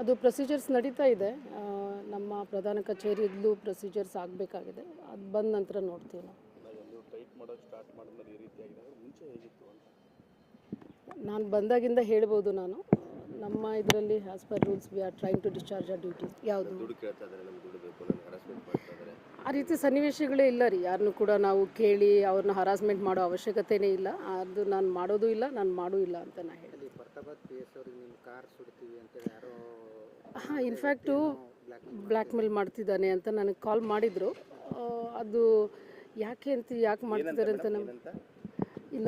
ಅದು ಪ್ರೊಸೀಜರ್ಸ್ ನಡೀತಾ ಇದೆ. ನಮ್ಮ ಪ್ರಧಾನ ಕಚೇರಿಯಲ್ಲೂ ಪ್ರೊಸೀಜರ್ಸ್ ಆಗಬೇಕಾಗಿದೆ. ಅದು ಬಂದ ನಂತರ ನೋಡ್ತೀವಿ ನಾವು. ನಾನು ಬಂದಾಗಿಂದ ಹೇಳ್ಬೋದು ನಾನು. ನಮ್ಮ ಇದರಲ್ಲಿ as per rules we are trying to discharge our duty ಯಾವುದು? ಆ ರೀತಿ ಸನ್ನಿವೇಶಗಳೇ ಇಲ್ಲ ರೀ. ಯಾರನ್ನೂ ಕೂಡ ನಾವು ಕೇಳಿ ಅವ್ರನ್ನ ಹರಾಸ್ಮೆಂಟ್ ಮಾಡೋ ಅವಶ್ಯಕತೆನೇ ಇಲ್ಲ. ಅದು ನಾನು ಮಾಡೋದು ಇಲ್ಲ ನಾನು ಮಾಡೂ ಇಲ್ಲ ಅಂತ ನಾನು ಹೇಳಿ ಅಲ್ಲಿ ಬರ್ತಾಬಾದ್ ಪಿ ಎಸ್ ಅವ್ರಿಗೆ ನಿಮ್ಮ ಕಾರ್ ಸುಡ್ತೀವಿ ಅಂತೇಳಿ ಯಾರೋ ಹಾಂ ಇನ್ಫ್ಯಾಕ್ಟು ಬ್ಲ್ಯಾಕ್ ಮೇಲ್ ಮಾಡ್ತಿದ್ದಾನೆ ಅಂತ ನನಗೆ ಕಾಲ್ ಮಾಡಿದರು. ಅದು ಯಾಕೆ ಅಂತ ಯಾಕೆ ಮಾಡ್ತಿದ್ದಾರೆ ಅಂತ ನಮ್ಗೆ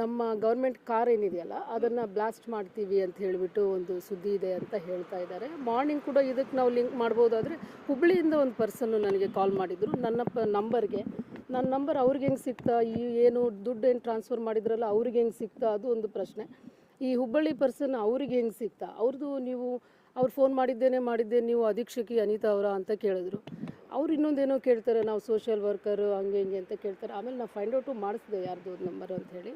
ನಮ್ಮ ಗೌರ್ಮೆಂಟ್ ಕಾರ್ ಏನಿದೆಯಲ್ಲ ಅದನ್ನು ಬ್ಲಾಸ್ಟ್ ಮಾಡ್ತೀವಿ ಅಂತ ಹೇಳಿಬಿಟ್ಟು ಒಂದು ಸುದ್ದಿ ಇದೆ ಅಂತ ಹೇಳ್ತಾ ಇದ್ದಾರೆ. ಮಾರ್ನಿಂಗ್ ಕೂಡ ಇದಕ್ಕೆ ನಾವು ಲಿಂಕ್ ಮಾಡ್ಬೋದಾದರೆ ಹುಬ್ಳಿಯಿಂದ ಒಂದು ಪರ್ಸನ್ನು ನನಗೆ ಕಾಲ್ ಮಾಡಿದರು. ನನ್ನ ಪ ನಂಬರ್ಗೆ ನನ್ನ ನಂಬರ್ ಅವ್ರಿಗೆ ಹೆಂಗೆ ಸಿಗ್ತಾ? ಈ ಏನು ದುಡ್ಡು ಏನು ಟ್ರಾನ್ಸ್ಫರ್ ಮಾಡಿದ್ರಲ್ಲ ಅವ್ರಿಗೆ ಹೆಂಗೆ ಸಿಗ್ತಾ? ಅದು ಒಂದು ಪ್ರಶ್ನೆ. ಈ ಹುಬ್ಬಳ್ಳಿ ಪರ್ಸನ್ ಅವ್ರಿಗೆ ಹೆಂಗೆ ಸಿಗ್ತಾ ಅವ್ರದ್ದು ನೀವು, ಅವ್ರು ಫೋನ್ ಮಾಡಿದ್ದೇನೆ ಮಾಡಿದ್ದೆ ನೀವು ಅಧೀಕ್ಷಕಿ ಅನಿತಾ ಅವರ ಅಂತ ಕೇಳಿದ್ರು. ಅವ್ರು ಇನ್ನೊಂದೇನೋ ಕೇಳ್ತಾರೆ, ನಾವು ಸೋಷಿಯಲ್ ವರ್ಕರು ಹಂಗೆ ಹಿಂಗೆ ಅಂತ ಕೇಳ್ತಾರೆ. ಆಮೇಲೆ ನಾವು ಫೈಂಡ್ ಔಟು ಮಾಡಿಸಿದೆ ಯಾರ್ದು ನಂಬರ್ ಅಂತ ಹೇಳಿ.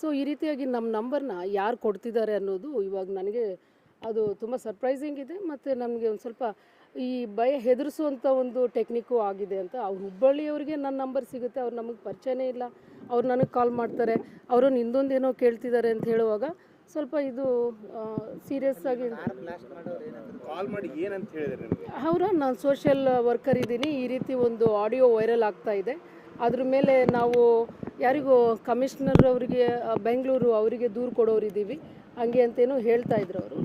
ಸೊ ಈ ರೀತಿಯಾಗಿ ನಮ್ಮ ನಂಬರ್ನ ಯಾರು ಕೊಡ್ತಿದ್ದಾರೆ ಅನ್ನೋದು ಇವಾಗ ನನಗೆ ಅದು ತುಂಬ ಸರ್ಪ್ರೈಸಿಂಗ್ ಇದೆ. ಮತ್ತು ನಮಗೆ ಒಂದು ಸ್ವಲ್ಪ ಈ ಭಯ ಹೆದರಿಸುವಂಥ ಒಂದು ಟೆಕ್ನಿಕ್ಕು ಆಗಿದೆ ಅಂತ ಅವ್ರು ಹುಬ್ಬಳ್ಳಿಯವ್ರಿಗೆ ನನ್ನ ನಂಬರ್ ಸಿಗುತ್ತೆ. ಅವ್ರು ನಮಗೆ ಪರಿಚಯನೇ ಇಲ್ಲ. ಅವ್ರು ನನಗೆ ಕಾಲ್ ಮಾಡ್ತಾರೆ. ಅವರು ಇನ್ನೊಂದೇನೋ ಕೇಳ್ತಿದ್ದಾರೆ ಅಂತ ಹೇಳುವಾಗ ಸ್ವಲ್ಪ ಇದು ಸೀರಿಯಸ್ ಆಗಿ ಕಾಲ್ ಮಾಡಿ ಏನಂತ ಹೇಳಿದ್ರೆ ನಿಮಗೆ? ಅವರ ನಾನು ಸೋಷಿಯಲ್ ವರ್ಕರ್ ಇದ್ದೀನಿ. ಈ ರೀತಿ ಒಂದು ಆಡಿಯೋ ವೈರಲ್ ಆಗ್ತಾ ಇದೆ. ಅದ್ರ ಮೇಲೆ ನಾವು ಯಾರಿಗೂ ಕಮಿಷನರ್ ಅವರಿಗೆ ಬೆಂಗಳೂರು ಅವರಿಗೆ ದೂರು ಕೊಡೋರಿದ್ದೀವಿ ಹಂಗೆ ಅಂತೇನೋ ಹೇಳ್ತಾ ಇದ್ರು ಅವರು.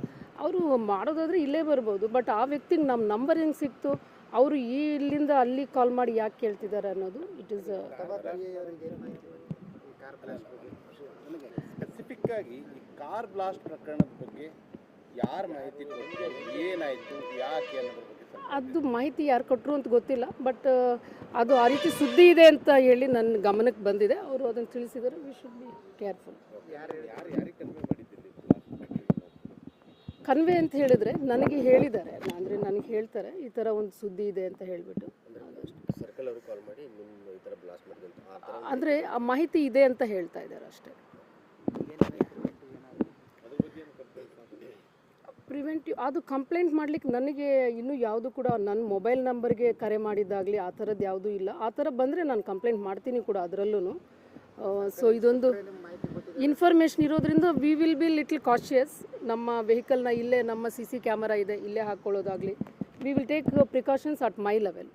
ಅವರು ಮಾಡೋದಾದ್ರೆ ಇಲ್ಲೇ ಬರ್ಬೋದು ಬಟ್ ಆ ವ್ಯಕ್ತಿಗೆ ನಮ್ಮ ನಂಬರ್ ಹೆಂಗೆ ಸಿಕ್ತು? ಅವರು ಈ ಇಲ್ಲಿಂದ ಅಲ್ಲಿ ಕಾಲ್ ಮಾಡಿ ಯಾಕೆ ಕೇಳ್ತಿದ್ದಾರೆ ಅನ್ನೋದು ಇಟ್ ಈಸ್ ಗೊತ್ತು? ಈ ಕಾರ್ ಬ್ಲಾಸ್ಟ್ ಸ್ಪೆಸಿಫಿಕ್ ಆಗಿ ಈ ಕಾರ್ ಬ್ಲಾಸ್ಟ್ ಪ್ರಕರಣದ ಬಗ್ಗೆ ಯಾರ ಮಾಹಿತಿ ಏನಾಯ್ತು ಏನಾಯಿತು? ಯಾಕೆ ಅನ್ನೋದ್ರ ಬಗ್ಗೆ ಅದು ಮಾಹಿತಿ ಯಾರು ಕೊಟ್ಟರು ಅಂತ ಗೊತ್ತಿಲ್ಲ ಬಟ್ ಅದು ಆ ರೀತಿ ಸುದ್ದಿ ಇದೆ ಅಂತ ಹೇಳಿ ನನ್ನ ಗಮನಕ್ಕೆ ಬಂದಿದೆ. ಅವರು ಅದನ್ನು ತಿಳಿಸಿದರೆ ವಿ ಶುಡ್ ಬಿ ಕೇರ್ಫುಲ್ ಯಾರು ಯಾರು ಯಾರಿಗೆ ಕನ್ವೆ ಅಂತ ಹೇಳಿದ್ರೆ ನನಗೆ ಹೇಳಿದ್ದಾರೆ. ಅಂದರೆ ನನಗೆ ಹೇಳ್ತಾರೆ ಈ ಥರ ಒಂದು ಸುದ್ದಿ ಇದೆ ಅಂತ ಹೇಳಿಬಿಟ್ಟು. ಸರ್ಕಲ್ ಅವರು ಕಾಲ್ ಮಾಡಿ ನಿಮ್ಮ ಈ ಥರ ಬ್ಲಾಸ್ಟ್ ಮಾಡಿದೆ ಅಂತ ಆ ಥರ ಅಂದರೆ ಆ ಮಾಹಿತಿ ಇದೆ ಅಂತ ಹೇಳ್ತಾ ಇದ್ದಾರೆ ಅಷ್ಟೇ. ಪ್ರಿವೆಂಟಿವ್ ಅದು ಕಂಪ್ಲೇಂಟ್ ಮಾಡ್ಲಿಕ್ಕೆ ನನಗೆ ಇನ್ನೂ ಯಾವುದು ಕೂಡ ನನ್ನ ಮೊಬೈಲ್ ನಂಬರ್ಗೆ ಕರೆ ಮಾಡಿದ್ದಾಗಲಿ ಆ ಥರದ್ದು ಯಾವುದೂ ಇಲ್ಲ. ಆ ಥರ ಬಂದರೆ ನಾನು ಕಂಪ್ಲೇಂಟ್ ಮಾಡ್ತೀನಿ ಕೂಡ ಅದರಲ್ಲೂ ಸೊ ಇದೊಂದು ಇನ್ಫಾರ್ಮೇಷನ್ ಇರೋದ್ರಿಂದ we will be little cautious ನಮ್ಮ ವೆಹಿಕಲ್ನ ಇಲ್ಲೇ, ನಮ್ಮ ಸಿ ಸಿ ಕ್ಯಾಮರಾ ಇದೆ, ಇಲ್ಲೇ ಹಾಕ್ಕೊಳ್ಳೋದಾಗಲಿ we will take precautions at my level